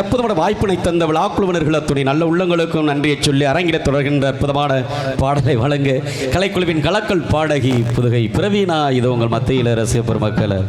அற்புதமான வாய்ப்பினை தந்த விழாக்குழுவினர்கள் அத்துணை நல்ல உள்ளங்களுக்கும் நன்றியை சொல்லி அரங்கிட தொடர்கின்ற அற்புதமான பாடலை வழங்க கலைக்குழுவின் கலக்கல் பாடகி புதுகை பிரவீனா இது உங்கள் மத்தியில் ரசிக பெருமக்களை.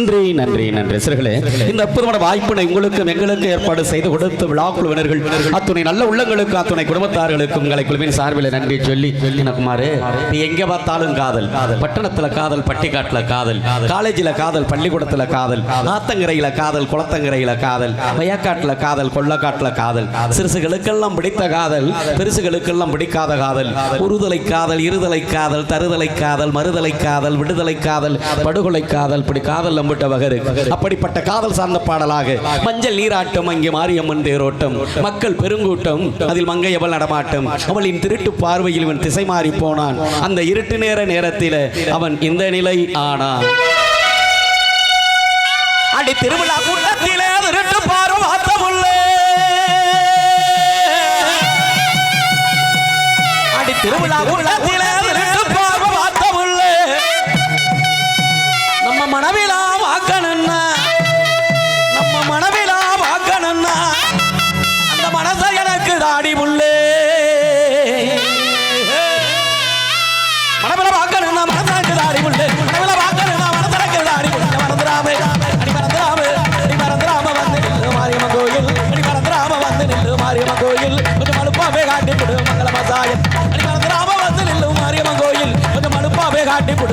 நன்றி நன்றி நன்றி. சிறுகளே இந்த அற்புதமான வாய்ப்பினை உங்களுக்கும் எங்களுக்கு ஏற்பாடு செய்து கொடுத்த விழா குழுவினர்கள் அத்துணை நல்ல உள்ளங்களுக்கு அத்துணை குடும்பத்தார்களுக்கும் உங்களை குழுவின் சார்பில் நன்றி சொல்லி எனக்குமாறு நீ எங்க பார்த்தாலும் காதல். பட்டணத்துல காதல் பட்டிக்காட்டுல காதல். காலேஜில் காதல் பள்ளிக்கூடத்துல காதல். ஆத்தங்கரையில காதல் குளத்தங்கரையில காதல். வயக்காட்டுல காதல் கொள்ளக்காட்டுல காதல். சிறுசுகளுக்கெல்லாம் பிடித்த காதல் பெருசுகளுக்கெல்லாம் பிடிக்காத காதல். உறுதலை காதல் இருதலை காதல் தருதலை காதல் மறுதலை காதல் விடுதலை காதல் படுகொலை காதல் இப்படி காதல் நம்பிட்ட வகரு. அப்படிப்பட்ட காதல் சார்ந்த பாடலாக மஞ்சள் நீராட்டம் அங்கே மாரியம்மன் தேரோட்டம் மக்கள் பெருங்கூட்டம் அதில் மங்கையவள் நடமாட்டம். அவளின் திருட்டு பார்வையில் இவன் திசை மாறி போனான். அந்த இருட்டு நேர நேரத்தில் அவன் இந்த நிலை ஆனான். அடி திருவிழா கூட்டத்திலே திருட்டு ஆத்தமுள்ளே அடி திருவிழா கூட்டத்திலே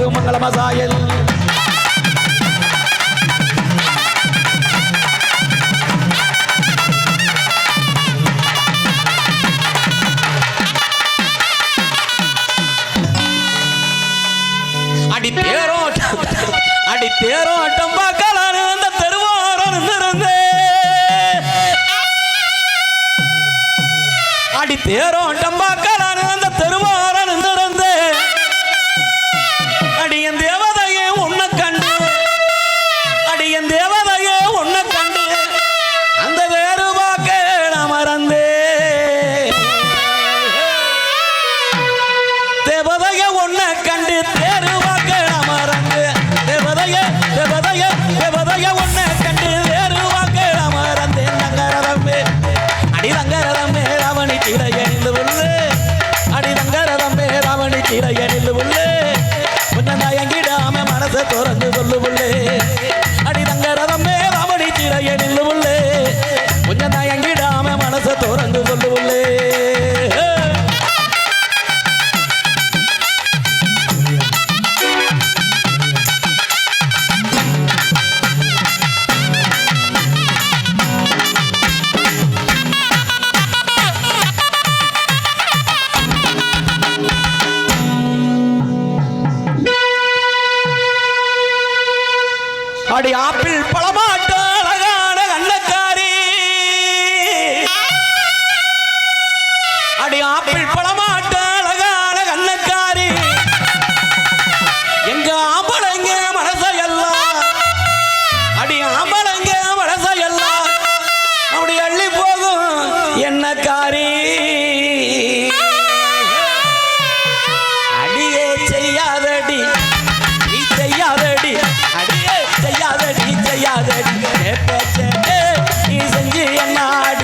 திருமங்கலம சாயல் அடி தேரோட்டம் அடி தேரோட்டம் பார்க்கலாம் இருந்த தெருவோரம் அடி பேரோட்டம் பார்க்க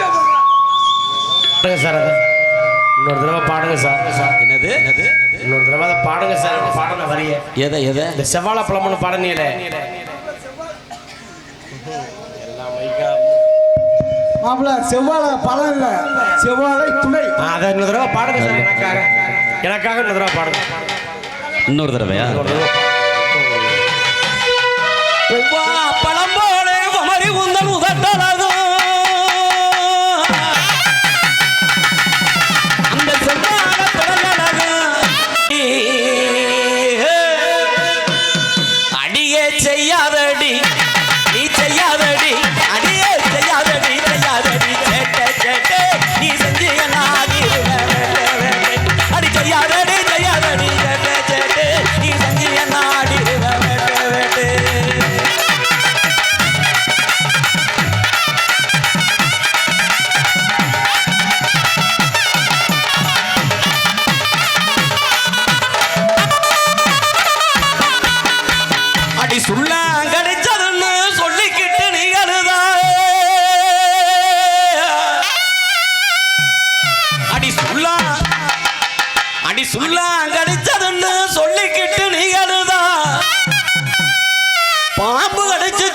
பாடுங்க சார் அதை. இன்னொரு தடவை பாடுங்க சார். என்னது? இன்னொரு தடவை அதை பாடுங்க சார் பாடல வரிய. எதை எதை? இந்த செவ்வாழை பழம்னு பாடனியில மாப்பிள்ள செவ்வாழை பழம் இல்லை. செவ்வாழை அதை இன்னொரு தடவை பாடுங்க சார் எனக்காக. எனக்காக இன்னொரு தடவை பாடுங்க. இன்னொரு தடவையா?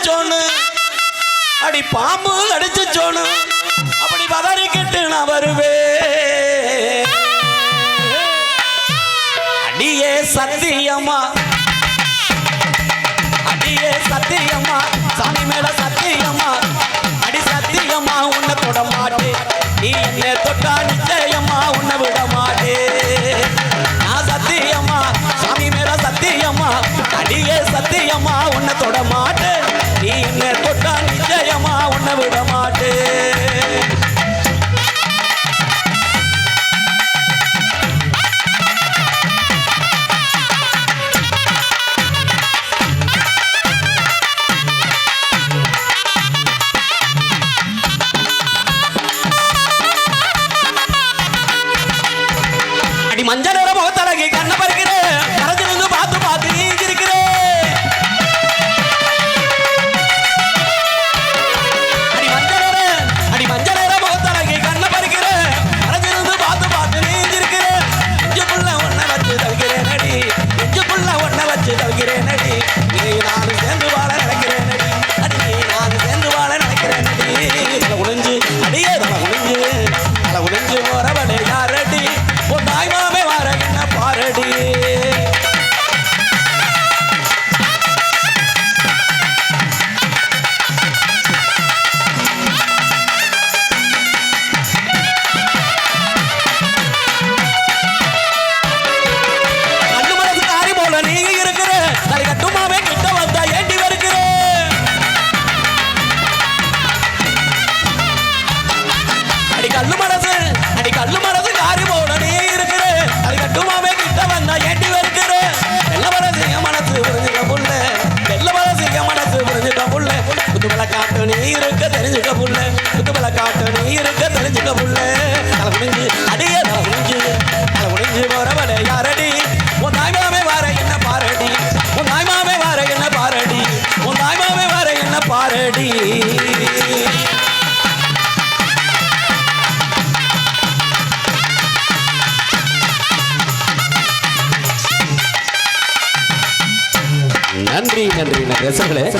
அடிச்சோன்னு. அடி பாம்பு அடிச்சோன்னு. அப்படி பதறிக்கிட்டு நான் வருவேன். அடியே சத்தியமா அடியே சத்தியமா சாமி மேல சத்தியமா அடி சத்தியமா உன்னை தொட மாட்டே. நீ என்னை தொட்டா நிச்சயமா உன்னை விட மாட்டே. நான் சத்தியமா சாமி மேல சத்தியமா அடியே சத்தியமா உன்னை தொட மாட்டே. பண்ண விட மாட்டேன் மஞ்சள் முகத்தழகி கண்ணபரி സുഹൃത്തുക്കളെ